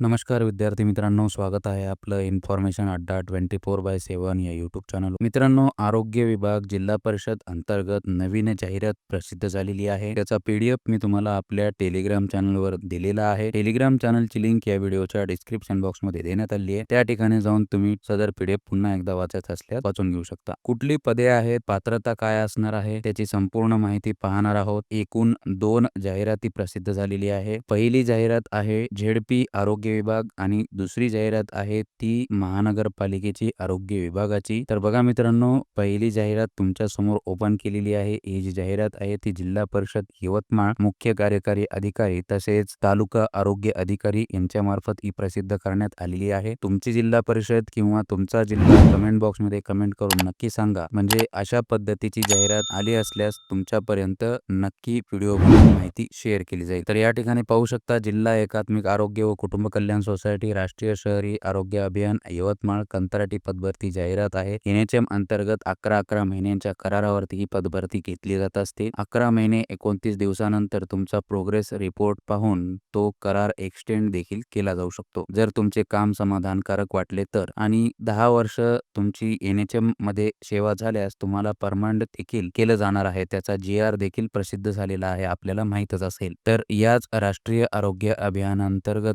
नमस्कार विद्यार्थी मित्रांनो स्वागत आहे आपलं इन्फॉर्मेशन अड्डा ट्वेंटी फोर बाय सेवन या यूट्यूब चॅनल मित्रांनो आरोग्य विभाग जिल्हा परिषद अंतर्गत नवीन जाहिरात प्रसिद्ध झालेली आहे. त्याचा पीडीएफ मी तुम्हाला आपल्या टेलिग्राम चॅनलवर दिलेला आहे. टेलिग्राम चॅनलची लिंक या व्हिडिओच्या डिस्क्रिप्शन बॉक्समध्ये देण्यात आली आहे. त्या ठिकाणी जाऊन तुम्ही सदर पीडीएफ पुन्हा एकदा वाचत असल्यास वाचून घेऊ शकता. कुठली पदे आहेत? पात्रता काय असणार आहे? त्याची संपूर्ण माहिती पाहणार आहोत. एकूण दोन जाहिराती प्रसिद्ध झालेली आहे. पहिली जाहिरात आहे झेडपी आरोग्य विभाग आणि दुसरी जाहिरात आहे ती महानगरपालिकेची आरोग्य विभागाची. तर बघा मित्रांनो पहिली जाहिरात तुमच्यासमोर ओपन केलेली आहे. ही जी जाहिरात आहे ती जिल्हा परिषद यवतमाळ मुख्य कार्यकारी अधिकारी तसेच तालुका आरोग्य अधिकारी यांच्या मार्फत ही प्रसिद्ध करण्यात आलेली आहे. तुमची जिल्हा परिषद किंवा तुमचा जिल्हा कमेंट बॉक्समध्ये कमेंट करून नक्की सांगा. म्हणजे अशा पद्धतीची जाहिरात आली असल्यास तुमच्यापर्यंत नक्की व्हिडिओ माहिती शेअर केली जाईल. तर या ठिकाणी पाहू शकता जिल्हा एकात्मिक आरोग्य व कुटुंब कल्याण सोसायटी राष्ट्रीय शहरी आरोग्य अभियान यवतमाळ कंत्राटी पदभरती जाहिरात आहे. एन एच एम अंतर्गत अकरा अकरा महिन्यांच्या करारावरती ही पदभरती घेतली जात असते. अकरा महिने एकोणतीस दिवसानंतर तुमचा प्रोग्रेस रिपोर्ट पाहून तो करार एक्सटेंड देखील केला जाऊ शकतो. जर तुमचे काम समाधानकारक वाटले तर आणि दहा वर्ष तुमची एन एच मध्ये सेवा झाल्यास तुम्हाला परमांड देखील केलं जाणार आहे. त्याचा जी आर देखील प्रसिद्ध झालेला आहे आपल्याला माहितच असेल. तर याच राष्ट्रीय आरोग्य अभियानांतर्गत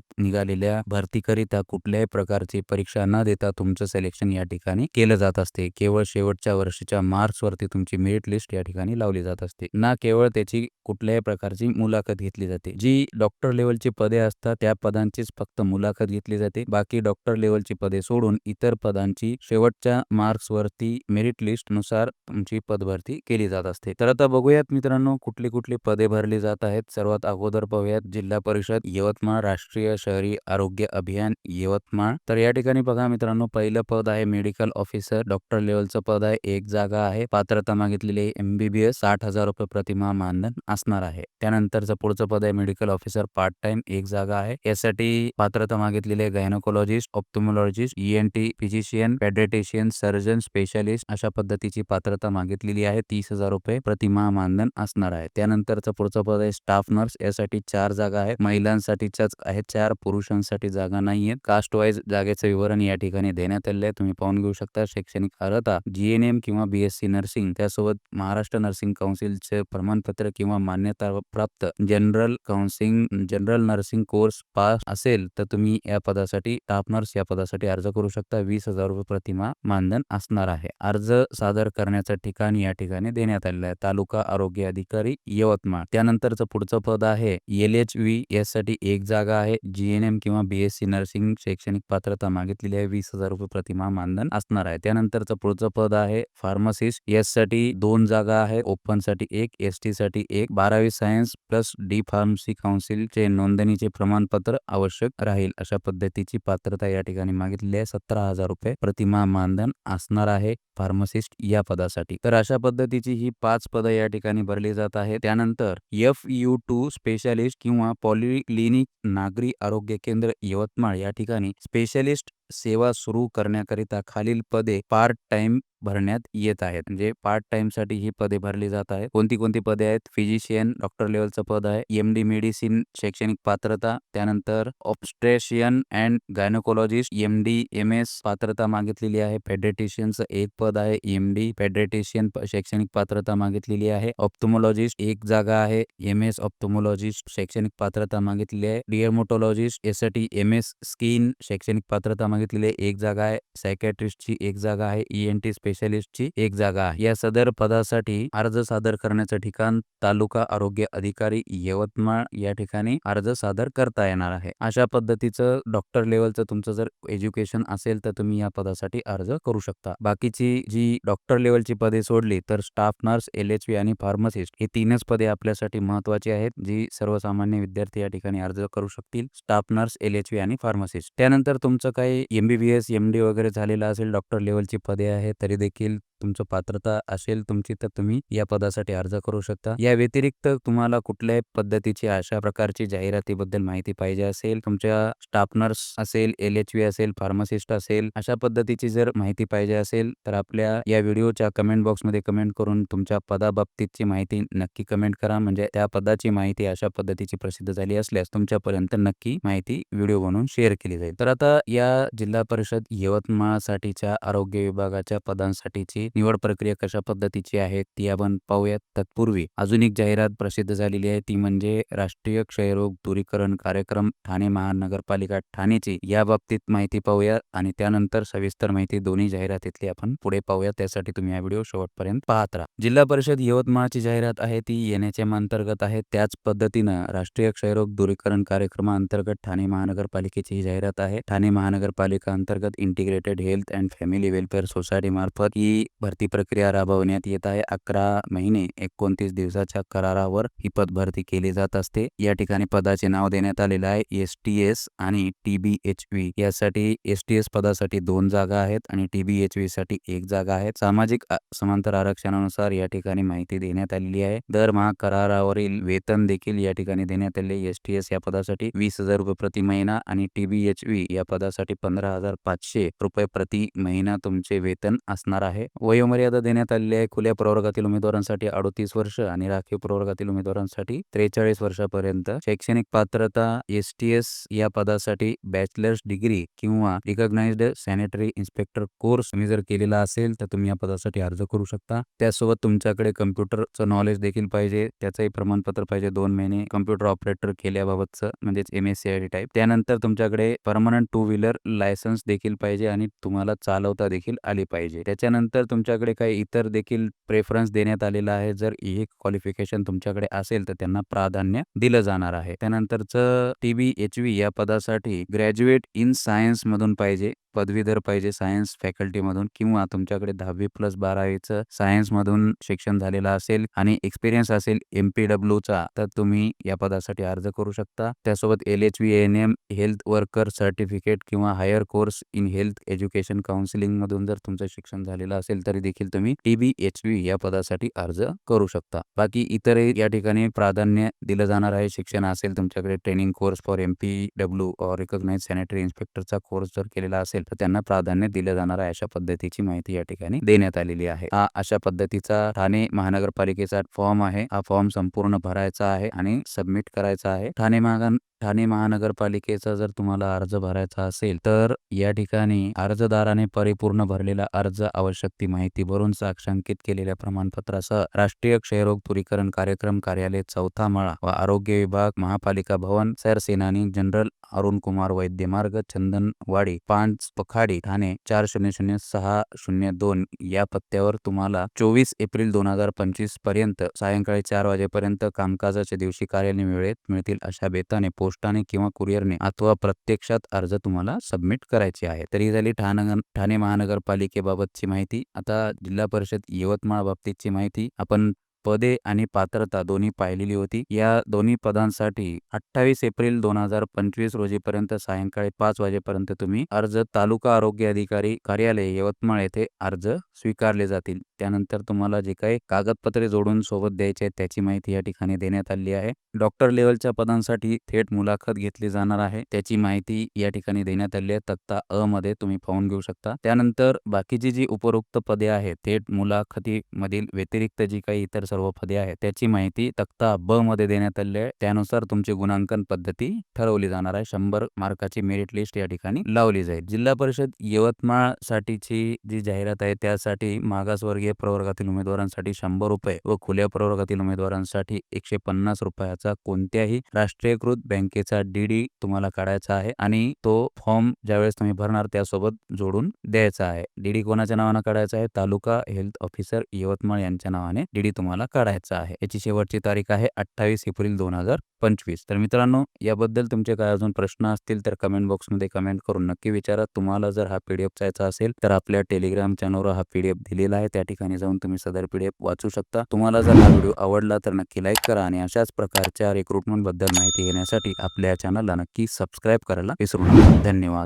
झालेल्या भरतीकरिता कुठल्याही प्रकारची परीक्षा न देता तुमचं सिलेक्शन या ठिकाणी केलं जात असते. केवळ शेवटच्या वर्षीच्या मार्क्स वरती तुमची मेरिट लिस्ट या ठिकाणी लावली जात असते. ना केवळ त्याची कुठल्याही प्रकारची मुलाखत घेतली जाते. जी डॉक्टर लेवलची पदे असतात त्या पदांचीच फक्त मुलाखत घेतली जाते. बाकी डॉक्टर लेवलची पदे सोडून इतर पदांची शेवटच्या मार्क्स वरती मेरिट लिस्टनुसार तुमची पदभरती केली जात असते. तर आता बघूयात मित्रांनो कुठली कुठली पदे भरली जात आहेत. सर्वात अगोदर पाहूयात जिल्हा परिषद यवतमाळ राष्ट्रीय शहरी आरोग्य अभियान यवतमाळ. तर या ठिकाणी बघा मित्रांनो पहिलं पद आहे मेडिकल ऑफिसर डॉक्टर लेवलचं पद आहे. एक जागा आहे पात्रता मागितलेली एमबीबीएस साठ हजार रुपये प्रतिमा मानधन असणार आहे. त्यानंतरचं पुढचं पद आहे मेडिकल ऑफिसर पार्ट टाइम एक जागा आहे. यासाठी पात्रता मागितलेली आहे gynaecologist ophthalmologist ENT physician paediatrician surgeon specialist अशा पद्धतीची पात्रता मागितलेली आहे. तीस हजार रुपये प्रतिमा मानधन असणार आहे. त्यानंतरचं पुढचं पद आहे स्टाफ नर्स यासाठी चार जागा आहेत. महिलांसाठीच्याच आहेत चार पुरुष पुरुषांसाठी जागा नाहीयेत कास्ट वाईज जागेचं विवरण या ठिकाणी देण्यात आले आहे. तुम्ही पाहून घेऊ शकता शैक्षणिक अर्हता जीएनएम किंवा बीएससी नर्सिंग त्यासोबत महाराष्ट्र नर्सिंग काउन्सिलचे प्रमाणपत्र किंवा मान्यता प्राप्त general counselling general nursing course pass असेल तर तुम्ही या पदासाठी स्टाफ नर्स या पदासाठी अर्ज करू शकता. वीस हजार रुपये प्रतिमा मानधन असणार आहे. अर्ज सादर करण्याचं ठिकाण या ठिकाणी देण्यात आलेलं आहे. तालुका आरोग्य अधिकारी यवतमाळ. त्यानंतरचं पुढचं पद आहे. एल एच व्ही यासाठी एक जागा आहे. जीएनएम किंवा बीएससी नर्सिंग शैक्षणिक पात्रता मागितलेली आहे वीस हजार रुपये प्रतिमा मानधन असणार आहे. त्यानंतरचं पुढचं पद आहे फार्मासिस्टसाठी दोन जागा आहे ओपनसाठी एक एस टी साठी एक. बारावी सायन्स प्लस डी फार्मसी काउन्सिलचे नोंदणीचे प्रमाणपत्र आवश्यक राहील. अशा पद्धतीची पात्रता या ठिकाणी मागितली आहे. सतरा हजार रुपये प्रतिमा मानधन असणार आहे फार्मासिस्ट या पदासाठी. तर अशा पद्धतीची ही पाच पदं या ठिकाणी भरली जात आहे त्यानंतर एफ यू टू स्पेशालिस्ट किंवा पॉलिक्लिनिक नागरी आरोग्य केंद्र यवतमाळ या ठिकाणी स्पेशलिस्ट सेवा सुरू करण्याकरिता खालील पदे पार्ट टाइम भरण्यात येत आहेत. म्हणजे पार्ट टाइमसाठी ही पदे भरली जात आहेत. कोणती कोणती पदे आहेत? फिजिशियन डॉक्टर लेवलचं पद आहे. एम डी मेडिसिन शैक्षणिक पात्रता त्यानंतर obstetrician and gynaecologist M D M S पात्रता मागितलेली आहे. पेड्रेटिशियनचं एक पद आहे एम डी पेड्रेटिशियन शैक्षणिक पात्रता मागितलेली आहे. ऑप्थोमोलॉजिस्ट एक जागा आहे एम एस ऑप्थोमोलॉजिस्ट शैक्षणिक पात्रता मागितलेली आहे. डिएमोटोलॉजिस्ट यासाठी एम एस स्किन शैक्षणिक पात्रता मागितलेली आहे एक जागा आहे. सायकॅट्रिस्टची एक जागा आहे. ईएनटी स्पेशालिस्टची एक जागा आहे. या सदर पदासाठी अर्ज सादर करण्याचं ठिकाण तालुका आरोग्य अधिकारी यवतमाळ या ठिकाणी अर्ज सादर करता येणार आहे. अशा पद्धतीचं डॉक्टर लेवलचं तुमचं जर एज्युकेशन असेल तर तुम्ही या पदासाठी अर्ज करू शकता. बाकीची जी डॉक्टर लेवलची पदे सोडली तर staff nurse L H V आणि फार्मासिस्ट ही तीनच पदे आपल्यासाठी महत्वाची आहेत जी सर्वसामान्य विद्यार्थी या ठिकाणी अर्ज करू शकतील. Staff nurse L H V आणि फार्मासिस्ट त्यानंतर तुमचं काही एमबीबीएस एम डी वगैरे झालेलं असेल डॉक्टर लेवलची पदे आहेत तरी देखील तुमचं पात्रता असेल तुमची तर तुम्ही या पदासाठी अर्ज करू शकता. या व्यतिरिक्त तुम्हाला कुठल्याही पद्धतीची अशा प्रकारची जाहिरातीबद्दल माहिती पाहिजे असेल तुमच्या स्टाफ नर्स असेल एल एच व्ही असेल फार्मासिस्ट असेल अशा पद्धतीची जर माहिती पाहिजे असेल तर आपल्या या व्हिडिओच्या कमेंट बॉक्समध्ये कमेंट करून तुमच्या पदाबाबतीतची माहिती नक्की कमेंट करा. म्हणजे त्या पदाची माहिती अशा पद्धतीची प्रसिद्ध झाली असल्यास तुमच्यापर्यंत नक्की माहिती व्हिडिओ बनवून शेअर केली जाईल. तर आता या जिल्हा परिषद यवतमाळसाठीच्या आरोग्य विभागाच्या पदांसाठीची निवड प्रक्रिया कशा पद्धतीची आहे ती आपण पाहूयात. तत्पूर्वी अजून एक जाहिरात प्रसिद्ध झालेली आहे ती म्हणजे राष्ट्रीय क्षयरोग दूरीकरण कार्यक्रम ठाणे महानगरपालिका ठाणेची. या बाबतीत माहिती पाहूया आणि त्यानंतर सविस्तर माहिती दोन्ही जाहिरातीतली आपण पुढे पाहूया त्यासाठी तुम्ही हा व्हिडिओ शेवटपर्यंत पाहत राहा. जिल्हा परिषद यवतमाळची जाहिरात आहे ती एनएचएम अंतर्गत आहे. त्याच पद्धतीनं राष्ट्रीय क्षयरोग दूरीकरण कार्यक्रमाअंतर्गत ठाणे महानगरपालिकेची ही जाहिरात आहे. ठाणे महानगरपालिका अंतर्गत integrated health and family welfare society मार्फत ही भरती प्रक्रिया राबवण्यात येत आहे. अकरा महिने एकोणतीस दिवसाच्या करारावर ही पद भरती केली जात असते. या ठिकाणी पदाचे नाव देण्यात आलेलं आहे. एस टी एस आणि टी बी एच व्ही. यासाठी एस टी एस पदासाठी दोन जागा आहेत आणि टी बी एच व्ही साठी एक जागा आहे. सामाजिक समांतर आरक्षणानुसार या ठिकाणी माहिती देण्यात आलेली आहे. दरमहा करारावरील वेतन देखील या ठिकाणी देण्यात आले एस टी एस या पदासाठी वीस हजार रुपये प्रति महिना आणि टी बी एच व्ही या पदासाठी पंधरा हजार पाचशे रुपये प्रति महिना तुमचे वेतन असणार आहे. वयोमर्यादा देण्यात आलेली आहे. खुल्या प्रवर्गातील उमेदवारांसाठी अडतीस वर्ष आणि राखीव प्रवर्गातील उमेदवारांसाठी त्रेचाळीस वर्षापर्यंत शैक्षणिक पात्रता एस टी एस या पदासाठी बॅचलर्स डिग्री किंवा रिकॉग्नाइज्ड सॅनिटरी इन्स्पेक्टर कोर्स तुम्ही जर केलेला असेल तर तुम्ही या पदासाठी अर्ज करू शकता. त्यासोबत तुमच्याकडे कम्प्युटरचं नॉलेज देखील पाहिजे. त्याचंही प्रमाणपत्र पाहिजे. दोन महिने कम्प्युटर ऑपरेटर केल्याबाबतचं म्हणजेच M S C I D type त्यानंतर तुमच्याकडे परमनंट टू व्हीलर लायसन्स देखील पाहिजे आणि तुम्हाला चालवता देखील आली पाहिजे. त्याच्यानंतर तुमच्याकडे काही इतर देखील प्रेफरन्स देण्यात आलेला आहे? जर e हे क्वालिफिकेशन तुमच्याकडे असेल तर त्यांना प्राधान्य दिलं जाणार आहे. त्यानंतरचं टी बी एच व्ही या पदासाठी ग्रॅज्युएट इन सायन्स मधून पाहिजे पदवीधर पाहिजे सायन्स फॅकल्टीमधून किंवा तुमच्याकडे दहावी प्लस बारावीचं सायन्स मधून शिक्षण झालेलं असेल आणि एक्सपिरियन्स असेल एम पी चा तर तुम्ही या पदासाठी अर्ज करू शकता. त्यासोबत L H V N M health worker certificate किंवा higher course in health education counselling मधून जर तुमचं शिक्षण झालेलं असेल तरी देखील तुम्ही टी बी एच या पदासाठी अर्ज करू शकता. बाकी इतरही या ठिकाणी प्राधान्य दिलं जाणार आहे. शिक्षण असेल तुमच्याकडे training course for M P W recognise sanitary इन्स्पेक्टरचा course जर केलेला असेल तर त्यांना प्राधान्य दिलं जाणार आहे. अशा पद्धतीची माहिती या ठिकाणी देण्यात आलेली आहे. हा अशा पद्धतीचा ठाणे महानगरपालिकेचा फॉर्म आहे. हा फॉर्म संपूर्ण भरायचा आहे आणि सबमिट करायचा आहे. ठाणे महानगर ठाणे महानगरपालिकेचा जर तुम्हाला अर्ज भरायचा असेल तर या ठिकाणी अर्जदाराने परिपूर्ण भरलेला अर्ज आवश्यक ती माहिती भरून साक्षांकित केलेल्या प्रमाणपत्रासह राष्ट्रीय क्षयरोग दूरीकरण कार्यक्रम कार्यालय चौथा मळा व आरोग्य विभाग महापालिका भवन सरसेनानी जनरल अरुण कुमार वैद्य मार्ग चंदनवाडी पांच पखाडी ठाणे चार शून्य शून्य सहा शून्य दोन या पत्त्यावर तुम्हाला चोवीस एप्रिल दोन हजार पंचवीसपर्यंत सायंकाळी चार वाजेपर्यंत कामकाजाच्या दिवशी कार्यालय वेळेत मिळतील अशा बेताने पोस्टाने किंवा कुरिअरने अथवा प्रत्यक्षात अर्ज तुम्हाला सबमिट करायचे आहे. तर ही झाली ठाणे ठाणे महानगरपालिकेबाबतची माहिती. आता जिल्हा परिषद यवतमाळ बाबतीतची माहिती. आपण पदे आणि पात्रता दोन्ही पाहिलेली होती. या दोन्ही पदांसाठी अठ्ठावीस एप्रिल दोन हजार पंचवीस रोजीपर्यंत सायंकाळी पाच वाजेपर्यंत तुम्ही अर्ज तालुका आरोग्य अधिकारी कार्यालय यवतमाळ येथे अर्ज स्वीकारले जातील. त्यानंतर तुम्हाला जे काही कागदपत्रे जोडून सोबत द्यायचे आहेत त्याची माहिती या ठिकाणी देण्यात आली आहे. डॉक्टर लेवलच्या पदांसाठी थेट मुलाखत घेतली जाणार आहे. त्याची माहिती या ठिकाणी देण्यात आली आहे. तक्ता अ मध्ये तुम्ही पाहून घेऊ शकता. त्यानंतर बाकीची जी उपरोक्त पदे आहेत थेट मुलाखती मधील व्यतिरिक्त जी काही इतर सर्व पदे आहेत त्याची माहिती तक्ता ब मध्ये देण्यात आली आहे. त्यानुसार तुमची गुणांकन पद्धती ठरवली जाणार आहे. शंभर मार्काची मेरिट लिस्ट या ठिकाणी लावली जाईल. जिल्हा परिषद यवतमाळ साठीची जी जाहिरात आहे त्यासाठी मागासवर्गीय प्रवर्गातील उमेदवारांसाठी शंभर रुपये व खुल्या प्रवर्गातील उमेदवारांसाठी एकशे पन्नास रुपयाचा कोणत्याही राष्ट्रीयकृत बँकेचा डीडी तुम्हाला काढायचा आहे आणि तो फॉर्म ज्यावेळेस तुम्ही भरणार त्यासोबत जोडून द्यायचा आहे. डीडी कोणाच्या नावाने काढायचा आहे? तालुका हेल्थ ऑफिसर यवतमाळ यांच्या नावाने डीडी तुम्हाला काढायचा आहे. याची शेवटची तारीख आहे अठ्ठावीस एप्रिल दोन हजार पंचवीस. तर मित्रांनो याबद्दल तुमचे काय अजून प्रश्न असतील तर कमेंट बॉक्समध्ये कमेंट करून नक्की विचारा. तुम्हाला जर हा पीडीएफ चायचा असेल तर आपल्या टेलिग्राम चॅनलवर हा पीडीएफ दिलेला आहे. त्या ठिकाणी जाऊन तुम्ही सदर पीडीएफ वाचू शकता. तुम्हाला जर हा व्हिडिओ आवडला तर नक्की लाईक करा आणि अशाच प्रकारच्या रिक्रुटमेंटबद्दल माहिती घेण्यासाठी आपल्या चॅनलला नक्की सबस्क्राईब करायला विसरू नका. धन्यवाद.